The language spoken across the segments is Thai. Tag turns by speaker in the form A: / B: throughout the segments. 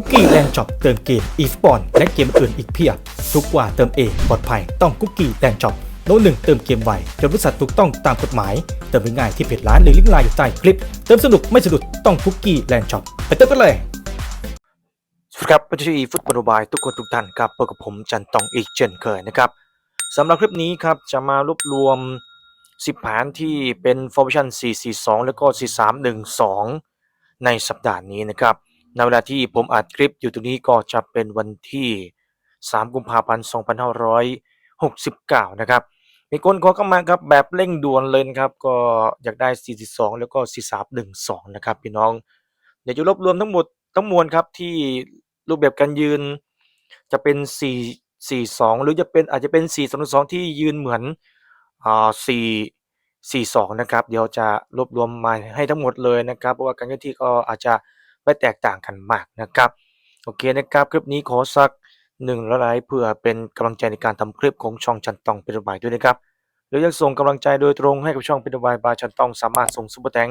A: คุกกี้แลนด์ช็อปเติมเกมอีสปอนและเกมอื่นอีกเพียบ ทุกกว่าเติมเองปลอดภัยต้องคุกกี้แลนด์ช็อปโน้ตหนึ่งเติมเกมไวจนบริษัทถูกต้องตามกฎหมาย เติมง่ายที่เพจร้านหรือลิงก์ไลน์อยู่ใต้คลิป เติมสนุกไม่สะดุดต้องคุกกี้แลนด์ช็อปไปเติมกันเลยสวัสดีครับปัจจุบันฟุตบอลบายทุกคนทุกท่านครับพบกับผมจันตองอีกเช่นเคยนะครับสำหรับคลิปนี้ครับจะมารวบรวม 10แผนที่เป็น formation 442 แล้วก็ 4312 ในสัปดาห์นี้นะครับ ในเวลาที่ผมอัดคลิปอยู่ตรงนี้ก็จะเป็นวันที่ 3 กุมภาพันธ์ 2569 นะครับ มีคนขอเข้ามาครับแบบเร่งด่วนเลยนะครับ ก็อยากได้ 42 แล้วก็ 4312 นะครับพี่น้อง เดี๋ยวจะรวบรวมทั้งหมดทั้งมวลครับที่รูปแบบการยืนจะเป็น 4 4 2 หรือจะเป็นอาจจะเป็น 4 2 2 ที่ยืนเหมือนอ่า4 4 2 นะครับ เดี๋ยวจะรวบรวมมาให้ทั้งหมดเลยนะครับ เพราะว่าการเคลื่อนที่ก็อาจจะ ไม่แตกต่างกันมากนะครับโอเคนะครับคลิปนี้ขอสักหนึ่งละไลค์เพื่อเป็นกำลังใจในการทำคลิปของช่องจันตองเป็นรบายด้วยนะครับหรือยังส่งกำลังใจโดยตรงให้กับช่องเป็นรบายบายจันตองสามารถส่งซุปเปอร์แตง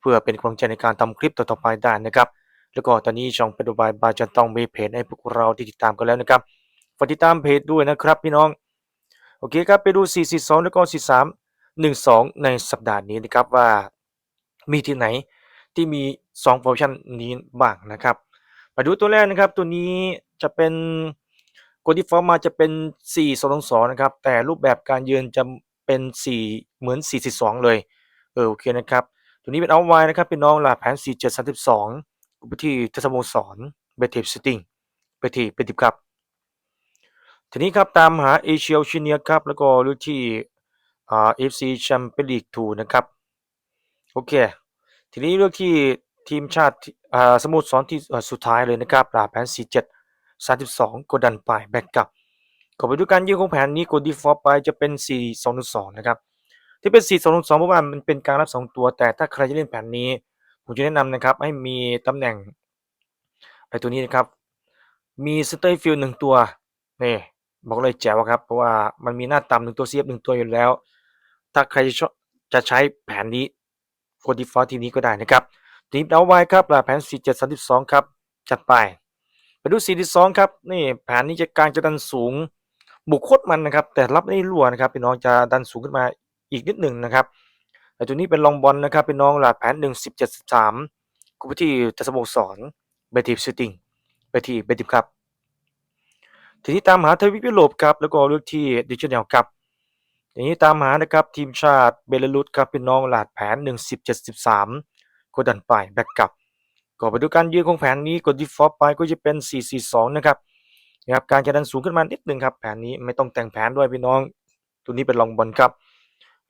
A: เพื่อเป็นกำลังใจในการทำคลิปต่อๆไปได้นะครับแล้วก็ตอนนี้ช่องเป็นรบายบายจันตองมีเพจให้พวกเราที่ติดตามกันแล้วนะครับฝากติดตามเพจด้วยนะครับพี่น้องโอเคครับไปดู 442 แล้วก็ 4312 ในสัปดาห์นี้นะครับว่ามีที่ไหน ที่มี2โปรโมชันนี้บ้างนะครับมาดูตัวแรกนะครับ ตัวนี้จะเป็นกดที่ฟอร์มมาจะเป็น 4222นะครับ แต่รูปแบบการยืนจะเป็น 4 เหมือน442 เลย เออโอเคนะครับ ตัวนี้เป็นเอาไว้นะครับเป็นน้องหลาแผน 4732ไปที่เทสโมสรเบทิฟซิติ้งไปที่เบทิฟครับ ทีนี้ครับตามหาเอเชียชิเนียครับ แล้วก็เลือกที่เอฟซีแชมเปี้ยนลีก2นะครับ โอเค ทีนี้เลือกที่ทีมชาติสมุทรสอนที่สุดท้ายเลยนะครับลาแผน 47 32 กดดันไปแบ็กกลับก็ไปดูการยืนของแผนนี้กดดีฟอร์ไปจะเป็น 4 2 2 นะครับ ที่เป็น 4 2 2 เพราะว่ามันเป็นการรับ 2 ตัว แต่ถ้าใครจะเล่นแผนนี้ ผมจะแนะนำนะครับ ให้มีตำแหน่งไอตัวนี้นะครับ มีสเตอร์ฟิลหนึ่งตัวนี่บอกเลยแจ๋วครับ เพราะว่ามันมีหน้าต่ำหนึ่งตัวเซียบหนึ่งตัวอยู่แล้ว ถ้าใครจะจะใช้แผนนี้ กดดีฟอร์ทีนี้ก็ได้นะครับทีมเอาไว้ครับแผน 4732 ครับ จัดไป ไปดู 42 ครับ นี่แผนนี้จะกลางจะดันสูง บุกโคตรมันนะครับ แต่รับไม่รั่วนะครับพี่น้องจะดันสูงขึ้นมาอีกนิดหนึ่งนะครับแต่ตัวนี้เป็นลองบอลนะครับเป็นน้องหลาดแผน 1 17 13กูไปที่ทัศโมสรเบทีฟซิติงไปที่เบติฟครับทีนี้ตามหาทวิปยุโรปครับแล้วก็เลือกที่ดิจิทัลครับ ทีนี้ตามหานะครับทีมชาติเบลารุสครับเป็นน้องหลาดแผน 1 17 13กดดันไปแบ็กกลับก็ไปดูการยืนของแผนนี้กด default ไปก็จะเป็น 442 นะครับนะครับการจะดันสูงขึ้นมานิดนึงครับแผนนี้ไม่ต้องแต่งแผนด้วยพี่น้อง ตัวนี้เป็นลองบอลครับ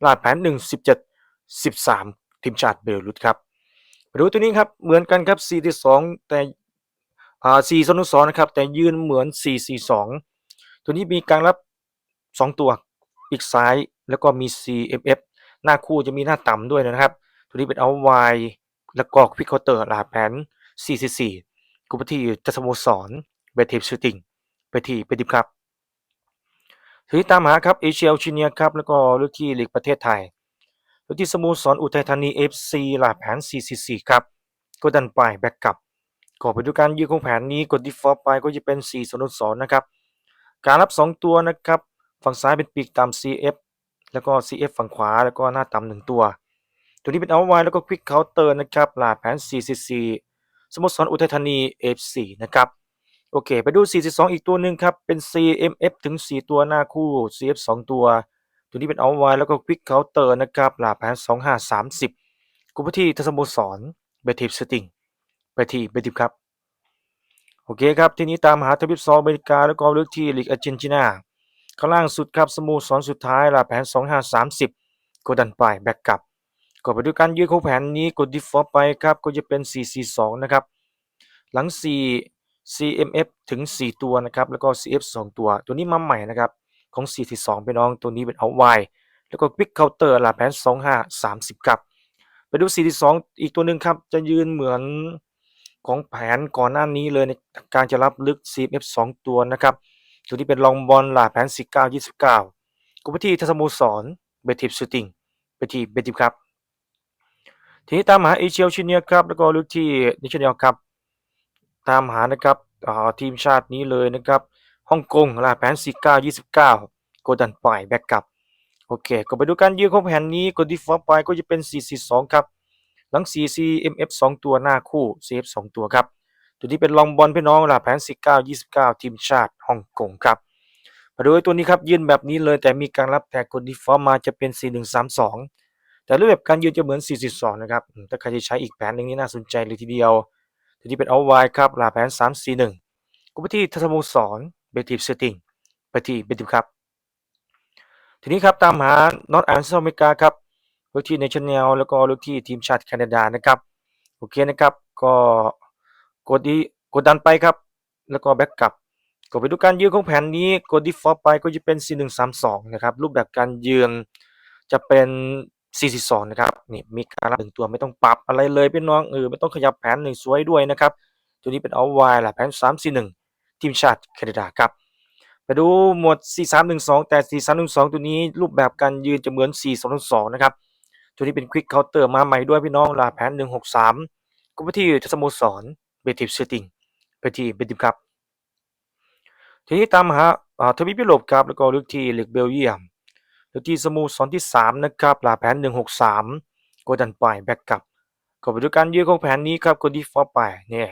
A: ลาดแผน 1 17 13 ทีมชาติเบลรุสครับไปดูตัวนี้ครับเหมือนกันครับ442 แต่อ่า422นะครับแต่ยืนเหมือน 442 ตัวนี้มีการรับ 2 ตัว ปีกซ้ายแล้วก็มี CMF หน้าคู่จะมีหน้าต่ำด้วยนะครับ ตัวนี้เป็นเอาไวแล้วก็ควิกเคาน์เตอร์ลาแผน 444กูไปที่จัสโมสรเบทีฟชูติงไปที่เบทีฟครับทีนี้ตามหาครับเอเชียชิเนียครับแล้วก็เลือกที่ลีกประเทศไทยเลือกที่สโมสรอุทัยธานี FC ลาแผน 444 ครับ ก็ดันไปแบ็กกลับก็ไปดูการยืนของแผนนี้กด default ไปก็จะเป็น 402นะครับ การรับ 2 ตัวนะครับ ฝั่งซ้ายเป็นปีกตาม CF แล้วก็ CF ฝั่งขวาแล้วก็หน้าต่ำหนึ่งตัว ตัวนี้เป็นเอาไว้แล้วก็ควิกเคาน์เตอร์นะครับหลาแผน444สโมสรอุทัยธานี F4 นะครับโอเค ไปดู 42 อีกตัวหนึ่งครับ เป็น CMF ถึง 4 ตัวหน้าคู่ CF 2 ตัว ตัวนี้เป็นเอาไว้แล้วก็ควิกเคาน์เตอร์นะครับหลาแผน 2530กูไปที่ทสโมสรเบทิฟสติงไปที่เบทิฟครับโอเคครับ ทีนี้ตามหาทวิปซอลอเมริกาแล้วก็เลือกที่ลีกอาร์เจนตินา ข้างล่างสุดครับสโมสรสุดท้ายลาแผน 2530 กดดันไปแบ็กกลับก็ไปดูการยืนของแผนนี้กด default ไปครับก็จะเป็น 442 นะครับ หลัง 4 CMF ถึง 4 ตัวนะครับ แล้วก็ CF 2 ตัว ตัวนี้มาใหม่นะครับ ของ442เป็นน้องตัวนี้เป็นเอาไวแล้วก็ Quick Counter ลาแผน 2530 ครับ ไปดู442อีกตัวหนึ่งครับ จะยืนเหมือนของแผนก่อนหน้านี้เลยในการจะรับลึก CMF 2 ตัวนะครับ ตัวนี้เป็นลองบอลลาแผน19 29กูไปที่ทัศโมสรเบทิฟชูติงไปที่เบทิฟครับ ทีนี้ตามหาเอเชียชิเนียครับ แล้วก็ลือกที่นิชเนียครับ ตามหานะครับอ่าทีมชาตินี้เลยนะครับฮ่องกงลาแผน49 29โกดันปล่อยแบ็กกลับโอเค ก็ไปดูการยืนของแผนนี้กดที่ฟอร์ไปก็จะเป็น 442 ครับ หลัง 4 CMF 2 ตัวหน้าคู่ CF 2 ตัวครับ ตัวนี้เป็นลองบอลพี่น้องลาแผน19 29 ทีมชาติฮ่องกงครับมาดูไอ้ตัวนี้ครับยืนแบบนี้เลยแต่มีการรับแท็กกดดีฟอร์มาจะเป็น 4132 แต่รูปแบบการยืนจะเหมือน 442 นะครับถ้าใครจะใช้อีกแผนหนึ่งนี่น่าสนใจเลยทีเดียวตัวนี้เป็นเอาไว้ครับลาแผน 341ก็ไปที่ทัศโมสรเบทีฟเซติงไปที่เบทีฟครับทีนี้ครับตามหานอตแอนด์อเมริกาครับเลือกที่เนชั่นแนลแล้วก็เลือกที่ทีมชาติแคนาดานะครับโอเคนะครับก็ กดดีกดดันไปครับ แล้วก็แบ็กกลับก็ไปดูการยืนของแผนนี้กดดีฟอร์ไปก็จะเป็น 4132 นะครับ รูปแบบการยืนจะเป็น442 นะครับนี่มีการรับหนึ่งตัวไม่ต้องปรับอะไรเลยพี่น้องเออไม่ต้องขยับแผนหนึ่งสวยด้วยนะครับ ตัวนี้เป็นเอาไว้ละแผน 341 ทีมชาติแคนาดาครับไปดูหมวด 4312 แต่ 4312 ตัวนี้รูปแบบการยืนจะเหมือน 4222นะครับ ตัวนี้เป็นควิกเคาน์เตอร์มาใหม่ด้วยพี่น้องลาแผน 163 ก็ไปที่ทัศโมสร เบทิฟเซตติ้งไปที่เบทิฟครับ ทีนี้ตามหาทวีปยุโรปครับ แล้วก็เลือกที่ลีกเบลเยียมเลือกที่สโมสรที่ 3 นะครับลาแผน 163กดดันไปแบ็กกลับก็ไปดูการยืนของแผนนี้ครับกดดีฟอร์ไปเนี่ย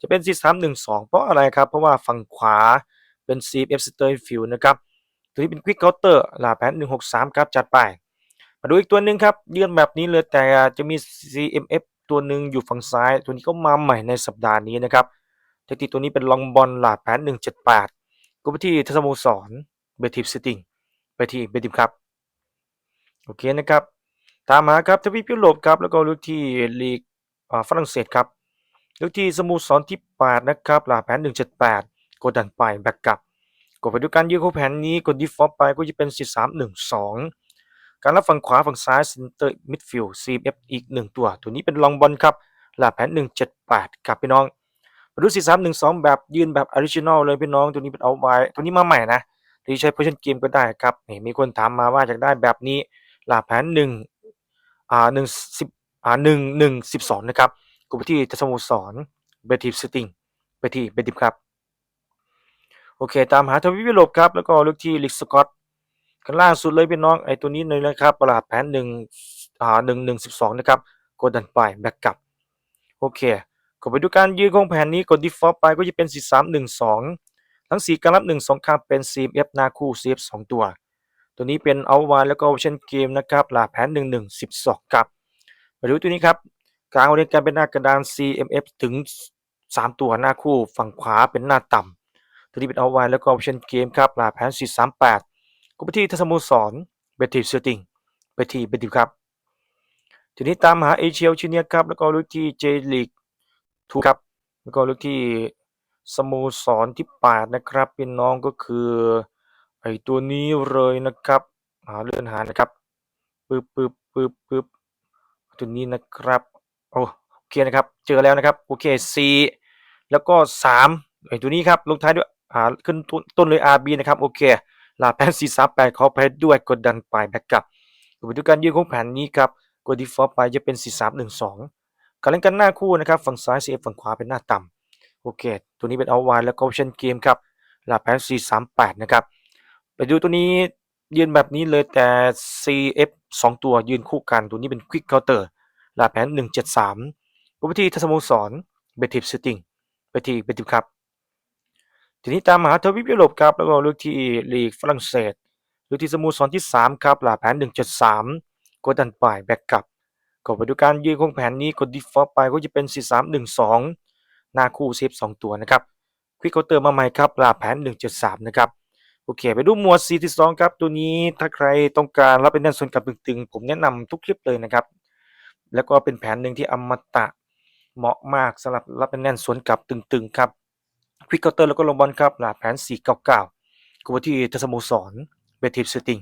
A: จะเป็น 4312 เพราะอะไรครับ เพราะว่าฝั่งขวาเป็น CF s t e r f i e l d นะครับตัวนี้เป็น Quick Counter ลาแผน 163 ครับ จัดไป มาดูอีกตัวหนึ่งครับยืนแบบนี้เลยแต่จะมี CMF ตัวหนึ่งอยู่ฝั่งซ้าย ตัวนี้ก็มาใหม่ในสัปดาห์นี้นะครับแทคติกตัวนี้เป็นลองบอลหลาแผน178ก็ไปที่ทัศโมสรเบทิฟซิติงไปที่เบทิฟครับ โอเคนะครับ ตามมาครับทวีปยุโรปครับ แล้วก็ลือกที่ลีกฝรั่งเศสครับลือกที่สโมสรที่ 8 นะครับหลาแผน 178 กดดันไปแบ็กกลับ กดไปดูการยืนของแผนนี้ กดดีฟฟอลต์ไปก็จะเป็น 4312 การรับฝั่งขวาฝั่งซ้ายเซนเตอร์มิดฟิลด์ CF อีก 1 ตัว ตัวนี้เป็นลองบอลครับหลาแผน 178ครับพี่น้องมาดู4312 แบบยืนแบบออริจินอลเลยพี่น้อง ตัวนี้เป็นเอาไว้ตัวนี้มาใหม่นะที่ใช้เพชั่นเกมก็ได้ครับนี่มีคนถามมาว่าอยากได้แบบนี้หลาแผน1อ่า1 10อ่า1 1 12นะครับกดไปที่สโมสรเบทิฟสติงไปที่เบทิฟครับโอเค ตามหาทวีปยุโรปครับ แล้วก็เลือกที่ลิกสกอต ข้างล่างสุดเลยพี่น้องไอ้ตัวนี้เลยนะครับประหลาดแผนหนึ่งอ่าหนึ่งหนึ่งสิบสองนะครับกดดันไปแบ็กกลับโอเคก็ไปดูการยืนของแผนนี้กด default ไปก็จะเป็น4 3 1 2ทั้ง4การรับ1 2ครับเป็น CF หน้าคู่ CF 2ตัว ตัวนี้เป็นเอาวานแล้วก็ออปชั่นเกมนะครับหลาแผน1 1 12ครับมาดูตัวนี้ครับกลางเรียนการเป็นหน้ากระดาน CMF ถึง 3 ตัวหน้าคู่ฝั่งขวาเป็นหน้าต่ำตัวนี้เป็นเอาไว้แล้วก็ออปชั่นเกมครับลาแผน 438 ก็ไปที่ทัศโมสรเบทีฟเซตติ้งไปที่เบทีฟครับ ทีนี้ตามหาเอเชียชิเนียครับ แล้วก็ลือกที่เจลีกทูครับ แล้วก็ลือกที่สโมสรที่8นะครับเป็นน้องก็คือไอตัวนี้เลยนะครับ หาเลื่อนหานะครับปึ๊บปึ๊บปึ๊บปึ๊บตัวนี้นะครับโอเคนะครับ เจอแล้วนะครับโอเค C แล้วก็3ไอตัวนี้ครับลงท้ายด้วยอ่าขึ้นต้นต้นเลย RB นะครับโอเค ลาแผน438ขอไปด้วยกดดันไปแบ็กกลับไปดูการยืนของแผนนี้ครับกด default ไปจะเป็น4312การเล่นกันหน้าคู่นะครับฝั่งซ้าย CF ฝั่งขวาเป็นหน้าต่ำโอเค ตัวนี้เป็นเอาไว้แล้วก็ออปชั่นเกมครับลาแผน438นะครับไปดูตัวนี้ยืนแบบนี้เลยแต่ CF 2 ตัวยืนคู่กันตัวนี้เป็น Quick Counter ลาแผน173ก็ไปทีทัศโมสรเบทิฟเซตติ้งไปที่เบทิฟครับ ทีนี้ตามมหาทวีปยุโรปครับแล้วก็เลือกที่ลีกฝรั่งเศสเลือกที่สโมสรที่ 3 ครับลาแผน 173กดดันไปแบ็กกลับก็ไปดูการยืนของแผนนี้กด default ไปก็จะเป็น 4312 หน้าคู่เซฟ2ตัวนะครับควิกเคาน์เตอร์มาใหม่ครับลาแผน 173 นะครับโอเค ไปดูหมวด42ครับ ตัวนี้ถ้าใครต้องการรับเป็นแน่นส่วนกับตึงๆ ผมแนะนำทุกคลิปเลยนะครับ แล้วก็เป็นแผนหนึ่งที่อมตะเหมาะมากสำหรับรับเป็นแน่นสวนกับตึงๆครับ ควิกเคาน์เตอร์แล้วก็ลงบอลครับลาแผน 499ก็ไปที่ทัศโมสรเบทิฟเซติง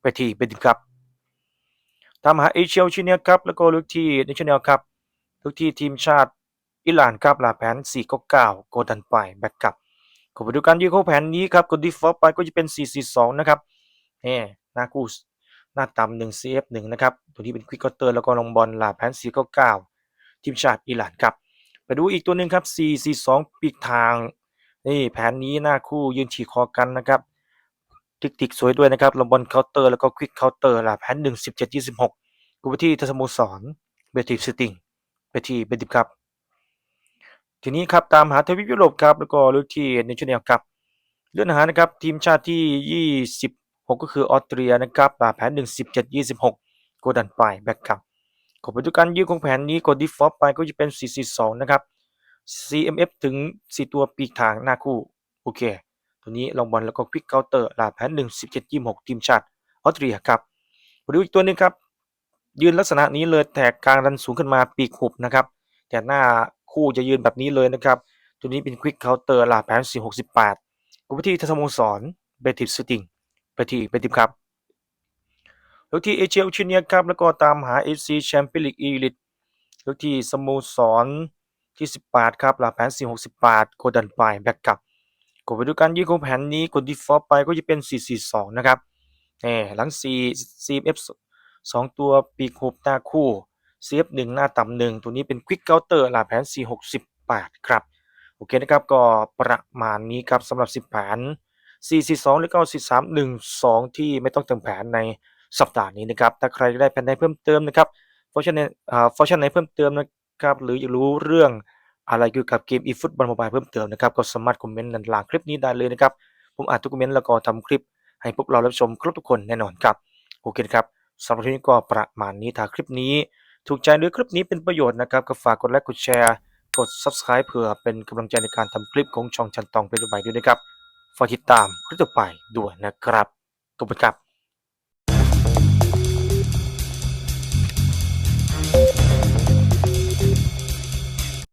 A: ไปที่เบทิฟครับตามหาเอเชียชิเนียครับแล้วก็ลือกที่เนชั่นแนลครับลือกที่ทีมชาติอิหร่านครับลาแผน 499โกดันไปแบ็กกับก็ไปดูการยืนของแผนนี้ครับกด default ไปก็จะเป็น 442 นะครับนี่หน้าคู่หน้าต่ำ1 CF 1นะครับตัวนี้เป็นควิกเคาน์เตอร์แล้วก็ลงบอลลาแผน 499 ทีมชาติอิหร่านครับ ไปดูอีกตัวหนึ่งครับ 442 ปีกทาง นี่แผนนี้หน้าคู่ยืนฉีกคอกันนะครับทิกติกสวยด้วยนะครับลงบอลเคาน์เตอร์แล้วก็ควิกเคาน์เตอร์ล่ะแผน1 17 26กูไปที่ทสโมสรเบทีฟสติงไปที่เบติฟครับ ทีนี้ครับตามหาทวีปยุโรปครับแล้วก็เลือกที่เนชั่นแนลครับเลื่อนหานะครับทีมชาติที่ 26 ก็คือออสเตรียนะครับอ่าแผน1 17 26 โกดันไปแบ็คครับ ขอไปดูการยืนของแผนนี้กด default ไปก็จะเป็น 442 นะครับ CMF ถึง 4 ตัวปีกทางหน้าคู่ โอเค ตัวนี้ลองบอลแล้วก็ควิกเคาน์เตอร์ลาแผน 1 17 26 ทีมชาติออสเตรียครับไปดูอีกตัวหนึงครับ ยืนลักษณะนี้เลยแต่กลางดันสูงขึ้นมาปีกหุบนะครับ แต่หน้าคู่จะยืนแบบนี้เลยนะครับ ตัวนี้เป็นควิกเคาน์เตอร์ลาแผน 468กูไปที่ทสโมสรเบติฟสติงไปที่เบติฟครับ แล้วที่เอเชียอุชิเนียครับแล้วก็ตามหา FC แชมเปี้ยนลีกอีลิทแล้วที่สโมสรที่ 18 ครับหลักแผน468โกดันไปแบ็กกลับกดไปดูการยืนของแผนนี้กด default ไปก็จะเป็น 442 นะครับแหมหลัง 4 CF 2 ตัวปีกหุบหน้าคู่ CF 1 หน้าต่ำหนึ่งตัวนี้เป็น Quick Counter หลักแผน 468 ครับ โอเคนะครับก็ประมาณนี้ครับสำหรับ 10 แผน 442 แล้วก็ 4312 ที่ไม่ต้องเติมแผนใน สัปดาห์นี้นะครับถ้าใครได้แผนไหนเพิ่มเติมนะครับฟังก์ชันอ่าฟังก์ชันไหนเพิ่มเติมนะครับหรืออยากรู้เรื่องอะไรเกี่ยวกับเกม eFootball Mobile เพิ่มเติมนะครับก็สามารถคอมเมนต์ด้านล่างคลิปนี้ได้เลยนะครับผมอ่านทุกคอมเมนต์แล้วก็ทำคลิป ให้พวกเรารับชมครบทุกคนแน่นอนครับโอเคครับสำหรับที่นี้ก็ประมาณนี้ถ้าคลิปนี้ ถูกใจหรือคลิปนี้เป็นประโยชน์นะครับก็ฝากกดไลค์กดแชร์กด subscribe เพื่อเป็นกำลังใจในการทำคลิปของช่องชันตองเป็นรูปใหม่ด้วยนะครับ ฝากติดตามคลิปต่อไปด้วยนะครับขอบคุณครับ